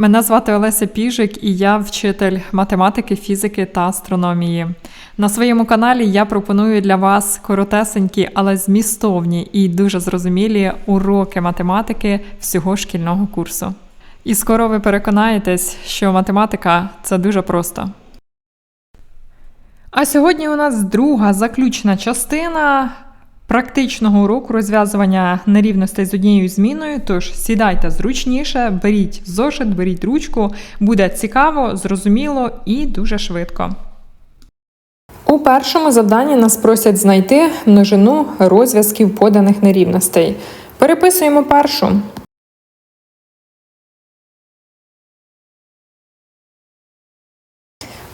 Мене звати Олеся Піжик і я вчитель математики, фізики та астрономії. На своєму каналі я пропоную для вас коротесенькі, але змістовні і дуже зрозумілі уроки математики всього шкільного курсу. І скоро ви переконаєтесь, що математика це дуже просто. А сьогодні у нас друга заключна частина практичного уроку розв'язування нерівностей з однією зміною. Тож сідайте зручніше, беріть зошит, беріть ручку, буде цікаво, зрозуміло і дуже швидко. У першому завданні нас просять знайти множину розв'язків поданих нерівностей. Переписуємо першу.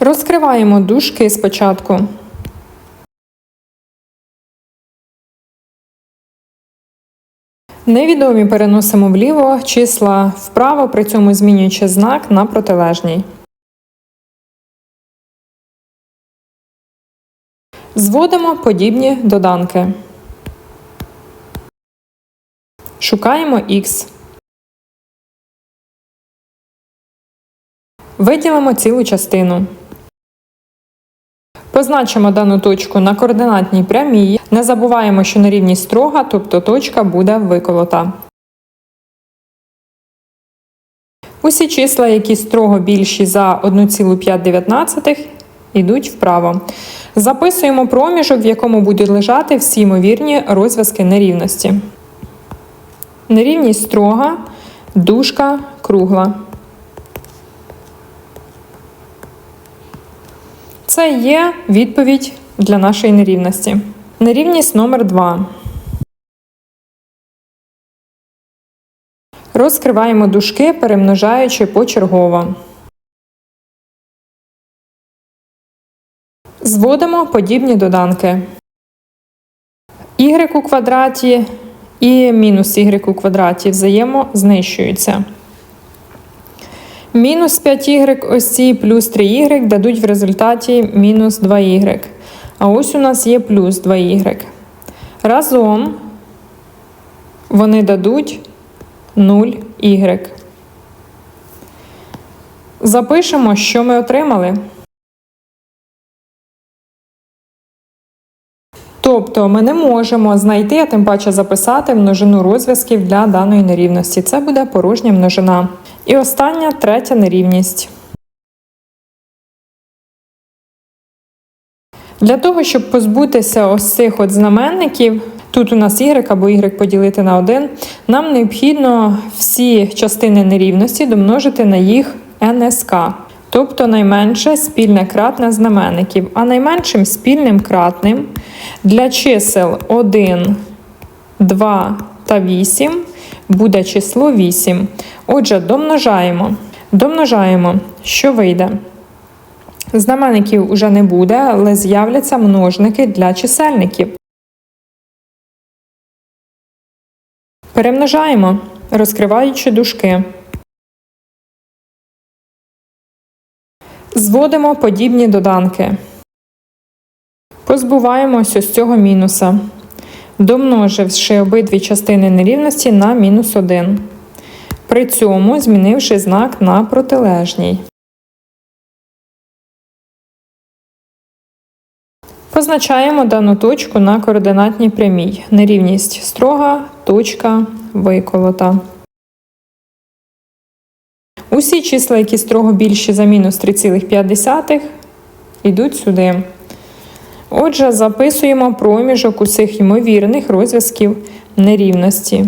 Розкриваємо дужки спочатку. Невідомі переносимо вліво, числа вправо, при цьому змінюючи знак на протилежній. Зводимо подібні доданки. Шукаємо х. Виділимо цілу частину. Позначимо дану точку на координатній прямій. Не забуваємо, що нерівність строга, тобто точка буде виколота. Усі числа, які строго більші за 1,519, йдуть вправо. Записуємо проміжок, в якому будуть лежати всі ймовірні розв'язки нерівності. Нерівність строга, дужка кругла. Це є відповідь для нашої нерівності. Нерівність номер 2. Розкриваємо дужки, перемножаючи почергово. Зводимо подібні доданки. y у квадраті і мінус y у квадраті взаємознищуються. Мінус 5y ось ці плюс 3y дадуть в результаті мінус 2y. А ось у нас є плюс 2y. Разом вони дадуть 0y. Запишемо, що ми отримали. Тобто ми не можемо знайти, а тим паче записати множину розв'язків для даної нерівності. Це буде порожня множина. І остання третя нерівність. Для того, щоб позбутися ось цих от знаменників, тут у нас y або y поділити на 1, нам необхідно всі частини нерівності домножити на їх НСК, тобто найменше спільне кратне знаменників. А найменшим спільним кратним для чисел 1, 2 та 8 буде число 8. Отже, домножаємо. Домножаємо, що вийде. Знаменників уже не буде, але з'являться множники для чисельників. Перемножаємо, розкриваючи дужки. Зводимо подібні доданки. Позбуваємося з цього мінуса, домноживши обидві частини нерівності на мінус 1. При цьому змінивши знак на протилежній. Позначаємо дану точку на координатній прямій. Нерівність строга, точка виколота. Усі числа, які строго більші за мінус 3,5, йдуть сюди. Отже, записуємо проміжок усіх ймовірних розв'язків нерівності.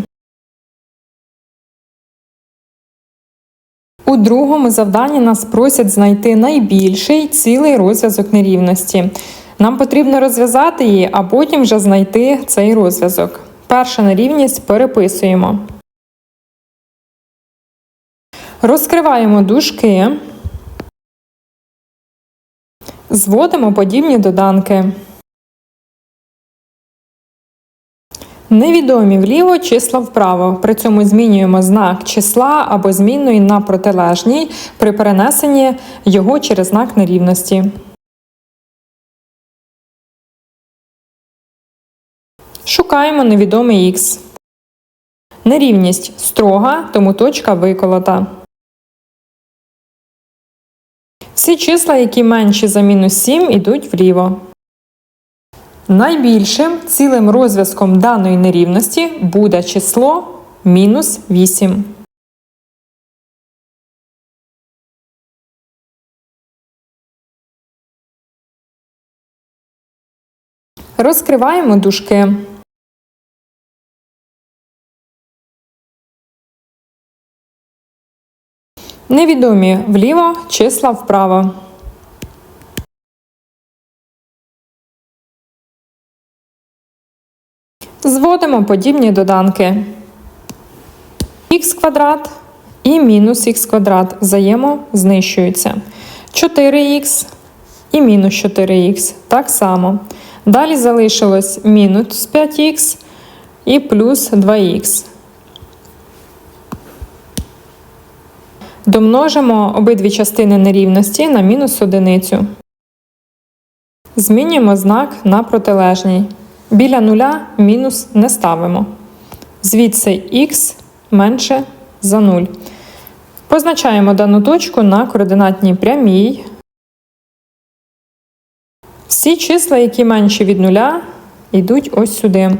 У другому завданні нас просять знайти найбільший цілий розв'язок нерівності. Нам потрібно розв'язати її, а потім вже знайти цей розв'язок. Перша нерівність переписуємо. Розкриваємо дужки. Зводимо подібні доданки. Невідомі вліво числа вправо. При цьому змінюємо знак числа або змінної на протилежній при перенесенні його через знак нерівності. Шукаємо невідомий х. Нерівність строга, тому точка виколота. Всі числа, які менші за мінус 7, йдуть вліво. Найбільшим цілим розв'язком даної нерівності буде число мінус 8. Розкриваємо дужки. Невідомі вліво, числа вправо. Зводимо подібні доданки. х квадрат і мінус х квадрат взаємознищуються. 4х і мінус 4х так само. Далі залишилось мінус 5х і плюс 2х. Домножимо обидві частини нерівності на мінус одиницю. Змінюємо знак на протилежній. Біля нуля мінус не ставимо. Звідси х менше за 0. Позначаємо дану точку на координатній прямій. Всі числа, які менші від нуля, йдуть ось сюди.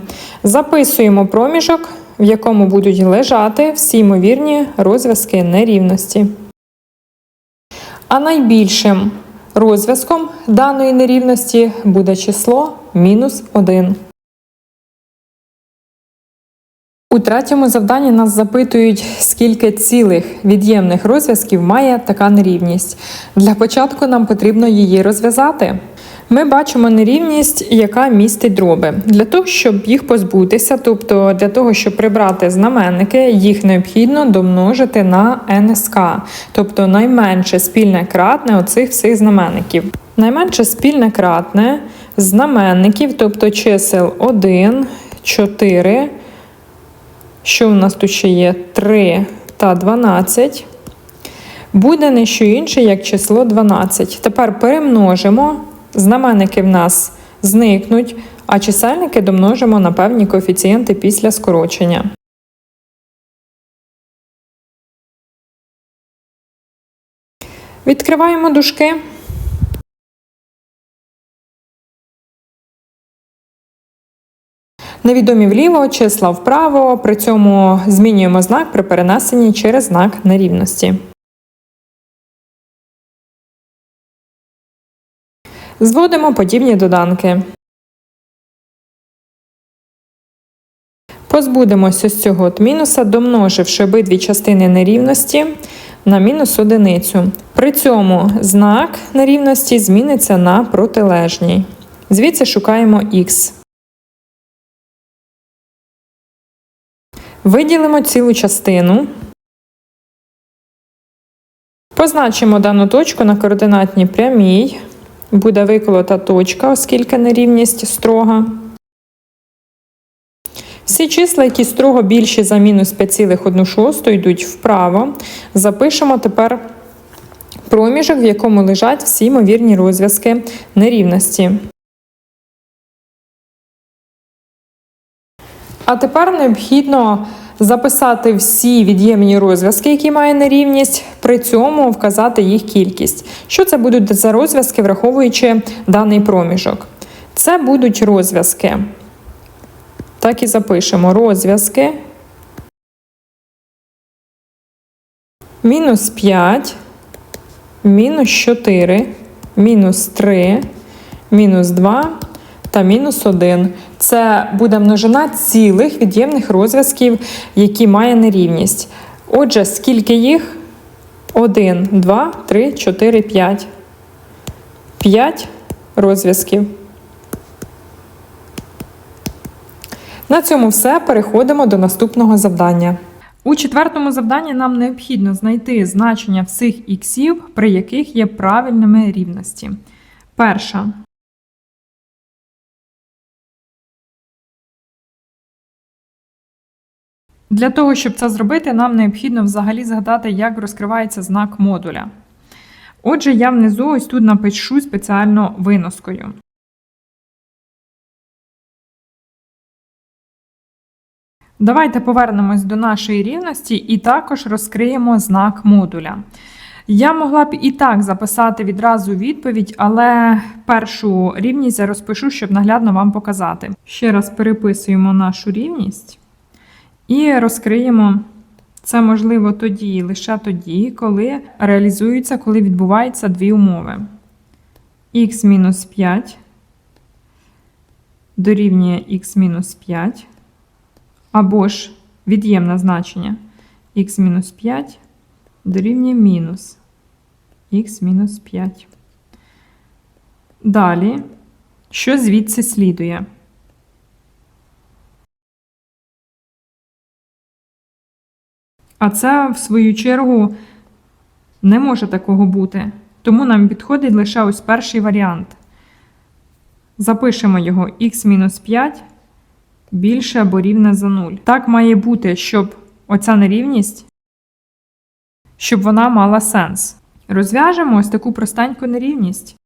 Записуємо проміжок, в якому будуть лежати всі ймовірні розв'язки нерівності. А найбільшим розв'язком даної нерівності буде число мінус 1. У третьому завданні нас запитують, скільки цілих від'ємних розв'язків має така нерівність. Для початку нам потрібно її розв'язати. Ми бачимо нерівність, яка містить дроби. Для того, щоб їх позбутися, тобто для того, щоб прибрати знаменники, їх необхідно домножити на НСК, тобто найменше спільне кратне оцих всіх знаменників. Найменше спільне кратне знаменників, тобто чисел 1, 4, що у нас тут ще є 3 та 12, буде не що інше, як число 12. Тепер перемножимо. Знаменники в нас зникнуть, а чисельники домножимо на певні коефіцієнти після скорочення. Відкриваємо дужки. Невідомі вліво, числа вправо, при цьому змінюємо знак при перенесенні через знак нерівності. Зводимо подібні доданки. Позбудемося з цього мінуса, домноживши обидві частини нерівності на мінус одиницю. При цьому знак нерівності зміниться на протилежній. Звідси шукаємо х. Виділимо цілу частину. Позначимо дану точку на координатній прямій. Буде виколота точка, оскільки нерівність строга. Всі числа, які строго більші за мінус 5,1 йдуть вправо. Запишемо тепер проміжок, в якому лежать всі ймовірні розв'язки нерівності. А тепер необхідно записати всі від'ємні розв'язки, які має нерівність, при цьому вказати їх кількість. Що це будуть за розв'язки, враховуючи даний проміжок? Це будуть розв'язки. Так і запишемо розв'язки. Мінус 5, мінус 4, мінус 3, мінус 2 та мінус 1. Це буде множина цілих від'ємних розв'язків, які має нерівність. Отже, скільки їх? 1, 2, 3, 4, 5. 5 розв'язків. На цьому все. Переходимо до наступного завдання. У четвертому завданні нам необхідно знайти значення всіх іксів, при яких є правильними рівності. Перша. Для того, щоб це зробити, нам необхідно взагалі згадати, як розкривається знак модуля. Отже, я внизу ось тут напишу спеціально виноскою. Давайте повернемось до нашої рівності і також розкриємо знак модуля. Я могла б і так записати відразу відповідь, але першу рівність я розпишу, щоб наглядно вам показати. Ще раз переписуємо нашу рівність і розкриємо. Це можливо тоді, лише тоді, коли реалізується, коли відбуваються дві умови. х-5 дорівнює х-5, або ж від'ємне значення х-5 дорівнює мінус х-5. Далі, що звідси слідує? А це, в свою чергу, не може такого бути. Тому нам підходить лише ось перший варіант. Запишемо його х-5 більше або рівне за 0. Так має бути, щоб оця нерівність, щоб вона мала сенс. Розв'яжемо ось таку простеньку нерівність.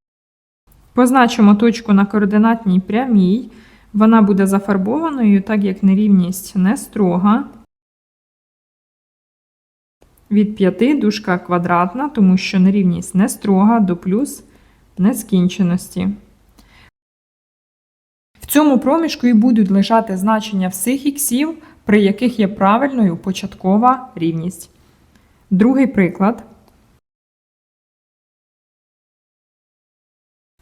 Позначимо точку на координатній прямій. Вона буде зафарбованою, так як нерівність не строга. Від 5 дужка квадратна, тому що нерівність не строга до плюс нескінченості. В цьому проміжку і будуть лежати значення всіх іксів, при яких є правильною початкова рівність. Другий приклад.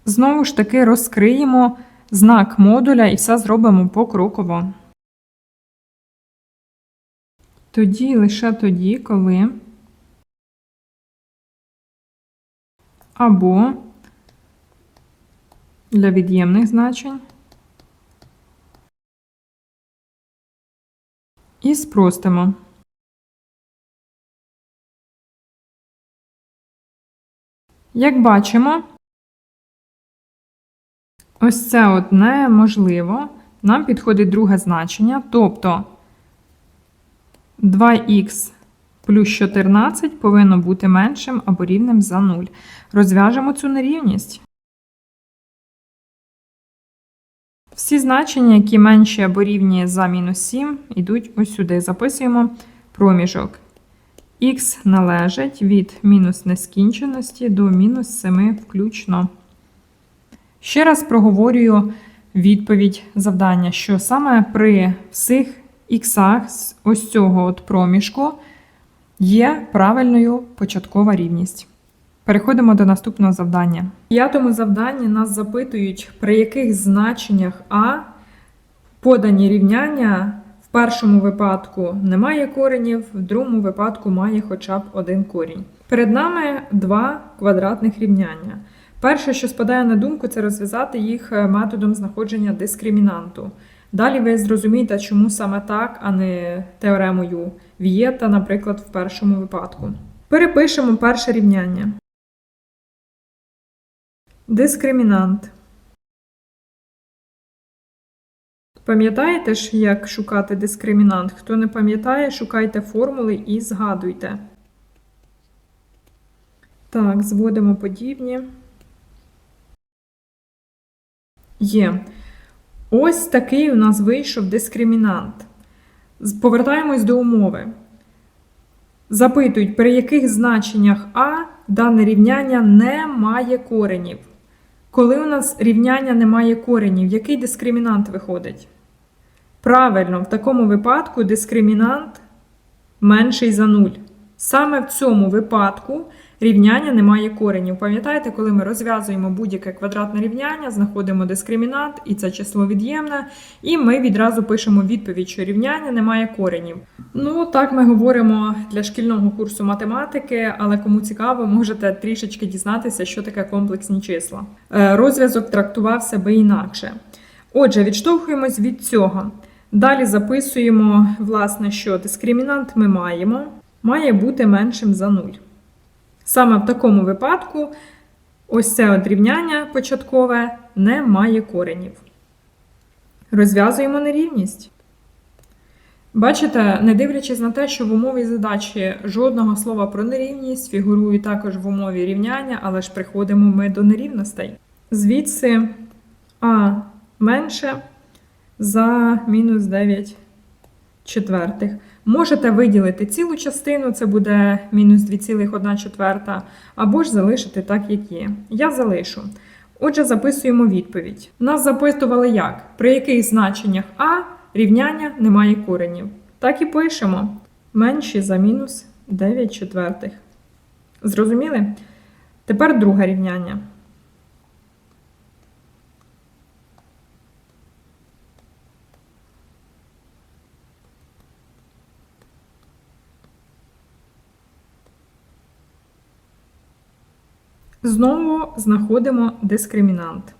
Знову ж таки розкриємо знак модуля і все зробимо покроково. Тоді лише тоді, коли або для від'ємних значень і спростимо. Як бачимо, ось це от неможливо. Нам підходить друге значення, тобто 2х плюс 14 повинно бути меншим або рівним за 0. Розв'яжемо цю нерівність. Всі значення, які менші або рівні за мінус 7, йдуть ось сюди. Записуємо проміжок. Х належить від мінус нескінченості до мінус 7 включно. Ще раз проговорюю відповідь завдання, що саме при всіх іксах з ось цього от проміжку є правильною початкова рівність. Переходимо до наступного завдання. В п'ятому завданні нас запитують, при яких значеннях А подані рівняння в першому випадку немає коренів, в другому випадку має хоча б один корінь. Перед нами два квадратних рівняння. Перше, що спадає на думку, це розв'язати їх е, методом знаходження дискримінанту. Далі ви зрозумієте, чому саме так, а не теоремою Вієта, наприклад, в першому випадку. Перепишемо перше рівняння. Дискримінант. Пам'ятаєте ж, як шукати дискримінант? Хто не пам'ятає, шукайте формули і згадуйте. Так, зводимо подібні. Є. Ось такий у нас вийшов дискримінант. Повертаємось до умови. Запитують, при яких значеннях А дане рівняння не має коренів. Коли у нас рівняння не має коренів, який дискримінант виходить? Правильно, в такому випадку дискримінант менший за 0. Саме в цьому випадку рівняння не має коренів. Пам'ятаєте, коли ми розв'язуємо будь-яке квадратне рівняння, знаходимо дискримінант, і це число від'ємне, і ми відразу пишемо відповідь, що рівняння не має коренів. Ну, так ми говоримо для шкільного курсу математики, але кому цікаво, можете трішечки дізнатися, що таке комплексні числа. Е, Розв'язок трактувався би інакше. Отже, відштовхуємось від цього. Далі записуємо, власне, що дискримінант ми маємо, має бути меншим за 0. Саме в такому випадку ось це от рівняння початкове не має коренів. Розв'язуємо нерівність. Бачите, не дивлячись на те, що в умові задачі жодного слова про нерівність фігурує також в умові рівняння, але ж приходимо ми до нерівностей. Звідси А менше за мінус 9 четвертих. Можете виділити цілу частину, це буде мінус 2,1 четверта, або ж залишити так, як є. Я залишу. Отже, записуємо відповідь. Нас запитували як? При яких значеннях А рівняння немає коренів. Так і пишемо. Менші за мінус 9 четвертих. Зрозуміли? Тепер друге рівняння. Знову знаходимо дискримінант.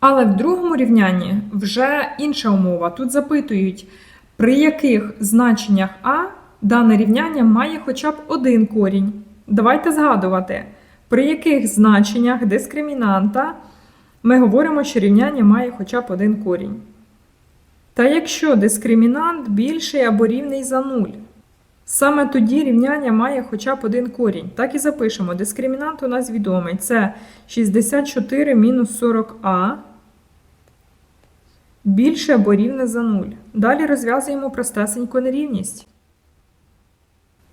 Але в другому рівнянні вже інша умова. Тут запитують, при яких значеннях А дане рівняння має хоча б один корінь. Давайте згадувати, при яких значеннях дискримінанта ми говоримо, що рівняння має хоча б один корінь. Та якщо дискримінант більший або рівний за 0, саме тоді рівняння має хоча б один корінь. Так і запишемо. Дискримінант у нас відомий. Це 64 мінус 40а більше або рівне за 0. Далі розв'язуємо простесеньку нерівність.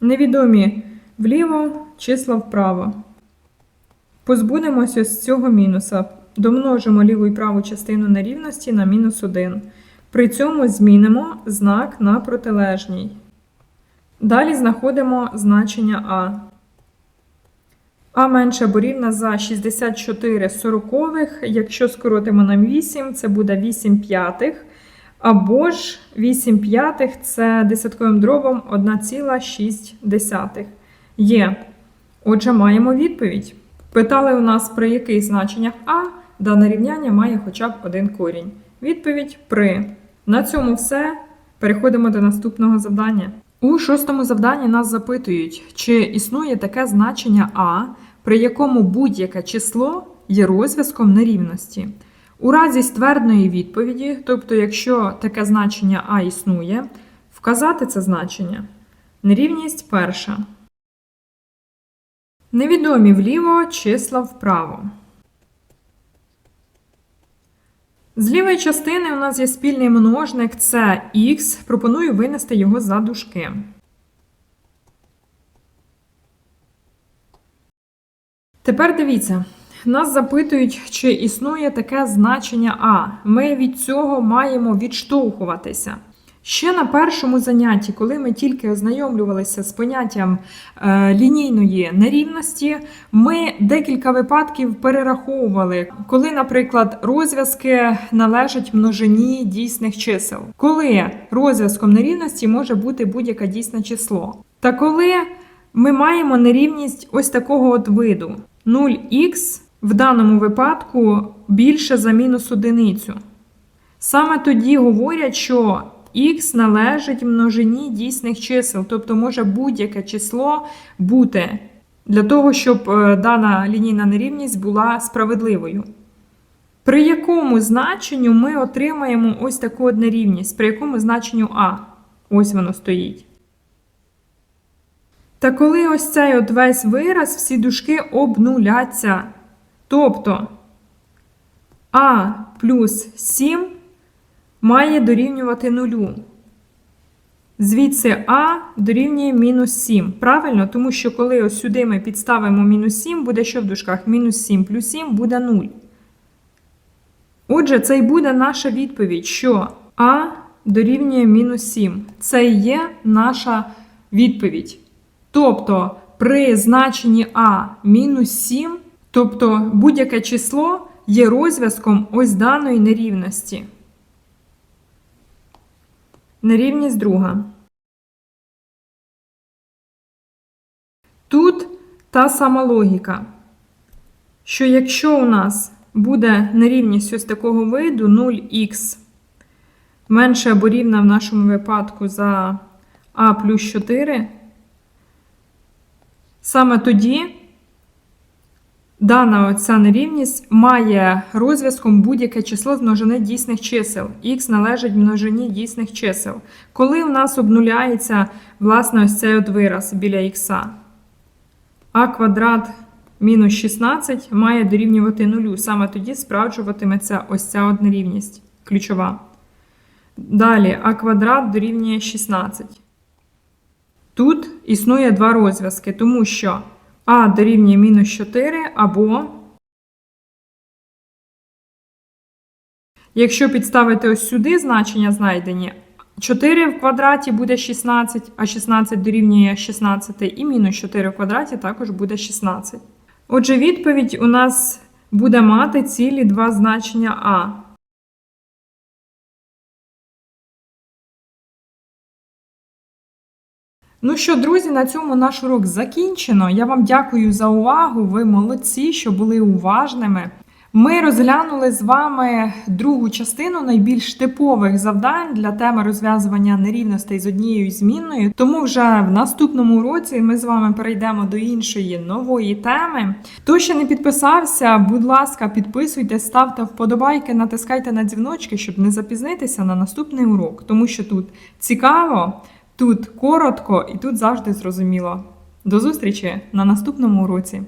Невідомі вліво, числа вправо. Позбудемося з цього мінуса. Домножимо ліву і праву частину нерівності на мінус 1. При цьому змінимо знак на протилежній. Далі знаходимо значення А. А менше або рівна за 64 сорокових. Якщо скоротимо нам 8, це буде 8 п'ятих. Або ж 8 п'ятих це десятковим дробом 1,6. Є. Отже, маємо відповідь. Питали у нас, при яких значеннях А дане рівняння має хоча б один корінь. Відповідь при. На цьому все. Переходимо до наступного завдання. У шостому завданні нас запитують, чи існує таке значення А, при якому будь-яке число є розв'язком нерівності. У разі ствердної відповіді, тобто, якщо таке значення А існує, вказати це значення. Нерівність перша. Невідомі вліво, числа вправо. З лівої частини у нас є спільний множник це х. Пропоную винести його за дужки. Тепер дивіться, нас запитують, чи існує таке значення А. Ми від цього маємо відштовхуватися. Ще на першому занятті, коли ми тільки ознайомлювалися з поняттям е, лінійної нерівності, ми декілька випадків перераховували, коли, наприклад, розв'язки належать множині дійсних чисел, коли розв'язком нерівності може бути будь-яке дійсне число. Та коли ми маємо нерівність ось такого от виду 0х в даному випадку більше за мінус одиницю. Саме тоді говорять, що х належить множині дійсних чисел, тобто може будь-яке число бути для того, щоб е, дана лінійна нерівність була справедливою. При якому значенню ми отримаємо ось таку от нерівність, при якому значенню А. Ось воно стоїть. Та коли ось цей от весь вираз, всі дужки обнуляться. Тобто А плюс 7 має дорівнювати нулю. Звідси А дорівнює мінус 7. Правильно? Тому що коли ось сюди ми підставимо мінус 7, буде що в дужках? Мінус 7 плюс 7 буде 0. Отже, це і буде наша відповідь, що А дорівнює мінус 7. Це і є наша відповідь. Тобто при значенні А мінус 7, тобто будь-яке число є розв'язком ось даної нерівності. Нерівність друга. Тут та сама логіка, що якщо у нас буде нерівність ось такого виду 0х менше або рівна в нашому випадку за а плюс 4, саме тоді Дана оця нерівність має розв'язком будь-яке число з множини дійсних чисел. Х належить множині дійсних чисел. Коли в нас обнуляється, власне, ось цей от вираз біля х, а квадрат мінус 16 має дорівнювати нулю. Саме тоді справджуватиметься ось ця от нерівність ключова. Далі а квадрат дорівнює 16. Тут існує два розв'язки, тому що а дорівнює мінус 4 або. Якщо підставити ось сюди значення знайдені, 4 в квадраті буде 16, а 16 дорівнює 16, і мінус 4 в квадраті також буде 16. Отже, відповідь у нас буде мати цілі два значення а. Ну що, друзі, на цьому наш урок закінчено. Я вам дякую за увагу. Ви молодці, що були уважними. Ми розглянули з вами другу частину найбільш типових завдань для теми розв'язування нерівностей з однією змінною. Тому вже в наступному уроці ми з вами перейдемо до іншої нової теми. Хто ще не підписався, будь ласка, підписуйтесь, ставте вподобайки, натискайте на дзвіночки, щоб не запізнитися на наступний урок, тому що тут цікаво, тут коротко і тут завжди зрозуміло. До зустрічі на наступному уроці.